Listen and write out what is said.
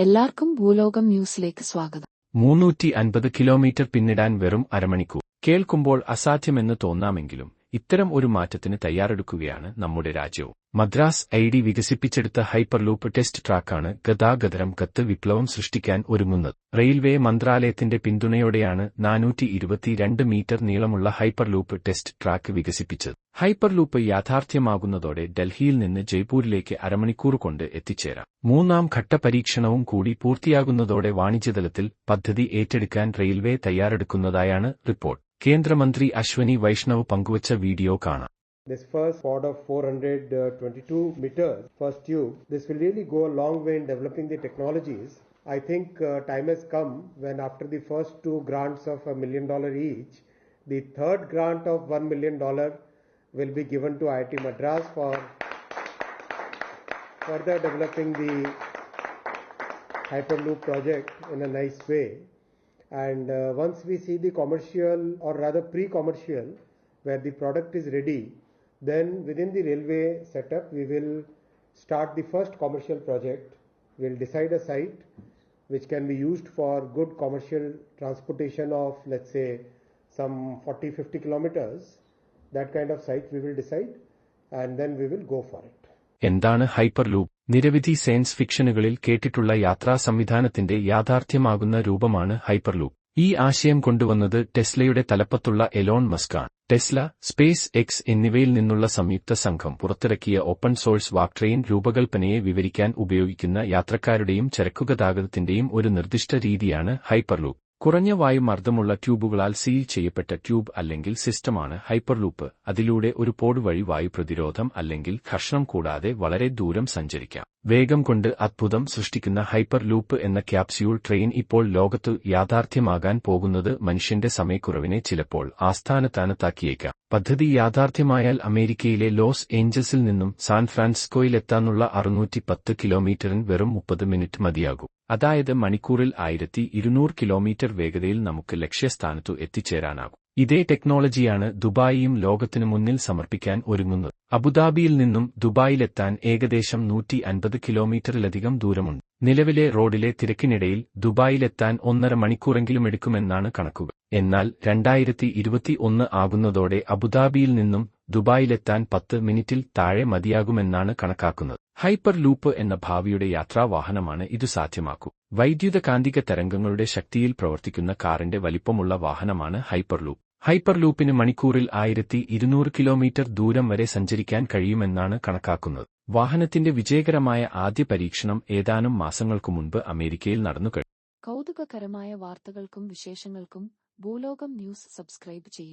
എല്ലാവർക്കും ഭൂലോകം ന്യൂസിലേക്ക് സ്വാഗതം. മൂന്നൂറ്റി അൻപത് കിലോമീറ്റർ പിന്നിടാൻ വെറും അരമണിക്കൂർ. കേൾക്കുമ്പോൾ അസാധ്യമെന്ന് തോന്നാമെങ്കിലും ഇത്തരം ഒരു മാറ്റത്തിന് തയ്യാറെടുക്കുകയാണ് നമ്മുടെ രാജ്യവും. മദ്രാസ് ഐ ഡി വികസിപ്പിച്ചെടുത്ത ഹൈപ്പർലൂപ്പ് ടെസ്റ്റ് ട്രാക്കാണ് ഗതാഗതരം കത്ത് വിപ്ലവം സൃഷ്ടിക്കാൻ ഒരുങ്ങുന്നത്. റെയിൽവേ മന്ത്രാലയത്തിന്റെ പിന്തുണയോടെയാണ് നാനൂറ്റി ഇരുപത്തിരണ്ട് മീറ്റർ നീളമുള്ള ഹൈപ്പർലൂപ്പ് ടെസ്റ്റ് ട്രാക്ക് വികസിപ്പിച്ചത്. ഹൈപ്പർലൂപ്പ് യാഥാർത്ഥ്യമാകുന്നതോടെ ഡൽഹിയിൽ നിന്ന് ജയ്പൂരിലേക്ക് അരമണിക്കൂർ കൊണ്ട് എത്തിച്ചേരാം. മൂന്നാം ഘട്ട പരീക്ഷണവും കൂടി പൂർത്തിയാകുന്നതോടെ വാണിജ്യതലത്തിൽ പദ്ധതി ഏറ്റെടുക്കാൻ റെയിൽവേ തയ്യാറെടുക്കുന്നതായാണ് റിപ്പോർട്ട്. കേന്ദ്രമന്ത്രി അശ്വനി വൈഷ്ണവ് പങ്കുവച്ച വീഡിയോ കാണാം This first pod of 422 meters, first tube, this will really go a long way in developing the technologies. I think uh, time has come when after the first two grants of a million dollar each, the third grant of one million dollar will be given to IIT Madras for further developing the Hyperloop project in a nice way. And uh, once we see the commercial or rather pre-commercial where the product is ready, then within the railway setup we will start the first commercial project. We'll decide a site which can be used for good commercial transportation of let's say some 40 50 kilometers. That kind of site we will decide and then we will go for it. എന്താണ് hyperloop നിരവധി science ഫിക്ഷനുകളിൽ കേട്ടിട്ടുള്ള യാത്രാ സംവിധാനത്തിന്റെ യാഥാർത്ഥ്യമാകുന്ന രൂപമാണ് hyperloop. ഈ ആശയം കൊണ്ടുവന്നത് ടെസ്ലയുടെ തലപ്പത്തുള്ള എലോൺ മസ്കാണ്. ടെസ്ല സ്പേസ് എക്സ് എന്നിവയിൽ നിന്നുള്ള സംയുക്ത സംഘം പുറത്തിറക്കിയ ഓപ്പൺ സോഴ്സ് വാക്ട്രെയിൻ രൂപകൽപ്പനയെ വിവരിക്കാൻ ഉപയോഗിക്കുന്ന യാത്രക്കാരുടെയും ചരക്കുഗതാഗതത്തിന്റെയും ഒരു നിർദ്ദിഷ്ട രീതിയാണ് ഹൈപ്പർലൂപ്പ്. കുറഞ്ഞ വായുമർദ്ദമുള്ള ട്യൂബുകളാൽ സീൽ ചെയ്യപ്പെട്ട ട്യൂബ് അല്ലെങ്കിൽ സിസ്റ്റമാണ് ഹൈപ്പർലൂപ്പ്. അതിലൂടെ ഒരു പോഡ് വഴി വായു പ്രതിരോധം അല്ലെങ്കിൽ ഘർഷണം കൂടാതെ വളരെ ദൂരം സഞ്ചരിക്കാം. വേഗം കൊണ്ട് അത്ഭുതം സൃഷ്ടിക്കുന്ന ഹൈപ്പർ ലൂപ്പ് എന്ന ക്യാപ്സ്യൂൾ ട്രെയിൻ ഇപ്പോൾ ലോകത്ത് യാഥാർത്ഥ്യമാകാൻ പോകുന്നത് മനുഷ്യന്റെ സമയക്കുറവിനെ ചിലപ്പോൾ ആസ്ഥാനത്താനത്താക്കിയേക്കാം. പദ്ധതി യാഥാർത്ഥ്യമായാൽ അമേരിക്കയിലെ ലോസ് ഏഞ്ചൽസിൽ നിന്നും സാൻ ഫ്രാൻസിസ്കോയിലെത്താനുള്ള അറുന്നൂറ്റി പത്ത് കിലോമീറ്ററിന് വെറും മുപ്പത് മിനിറ്റ് മതിയാകും. അതായത് മണിക്കൂറിൽ ആയിരത്തി ഇരുന്നൂറ് കിലോമീറ്റർ വേഗതയിൽ നമുക്ക് ലക്ഷ്യസ്ഥാനത്തു എത്തിച്ചേരാനാകും. ഇതേ ടെക്നോളജിയാണ് ദുബായിയും ലോകത്തിനു മുന്നിൽ സമർപ്പിക്കാൻ ഒരുങ്ങുന്നത്. അബുദാബിയിൽ നിന്നും ദുബായിലെത്താൻ ഏകദേശം നൂറ്റി അൻപത് കിലോമീറ്ററിലധികം ദൂരമുണ്ട്. നിലവിലെ റോഡിലെ തിരക്കിനിടയിൽ ദുബായിലെത്താൻ ഒന്നര മണിക്കൂറെങ്കിലും എടുക്കുമെന്നാണ് കണക്കുകൾ. എന്നാൽ രണ്ടായിരത്തി ഇരുപത്തി ഒന്ന് ആകുന്നതോടെ അബുദാബിയിൽ നിന്നും ദുബായിലെത്താൻ പത്ത് മിനിറ്റിൽ താഴെ മതിയാകുമെന്നാണ് കണക്കാക്കുന്നത്. ഹൈപ്പർ ലൂപ്പ് എന്ന ഭാവിയുടെ യാത്രാവാഹനമാണ് ഇത് സാധ്യമാക്കൂ. വൈദ്യുത കാന്തിക തരംഗങ്ങളുടെ ശക്തിയിൽ പ്രവർത്തിക്കുന്ന കാറിന്റെ വലിപ്പമുള്ള വാഹനമാണ് ഹൈപ്പർ ലൂപ്പ് ഹൈപ്പർ ലൂപ്പിന് മണിക്കൂറിൽ ആയിരത്തി ഇരുന്നൂറ് കിലോമീറ്റർ ദൂരം വരെ സഞ്ചരിക്കാൻ കഴിയുമെന്നാണ് കണക്കാക്കുന്നത്. വാഹനത്തിന്റെ വിജയകരമായ ആദ്യ പരീക്ഷണം ഏതാനും മാസങ്ങൾക്കു മുൻപ് അമേരിക്കയിൽ നടന്നു കഴിഞ്ഞു കൗതുകകരമായ വാർത്തകൾക്കും വിശേഷങ്ങൾക്കും ഭൂലോകം ന്യൂസ് സബ്സ്ക്രൈബ് ചെയ്യും.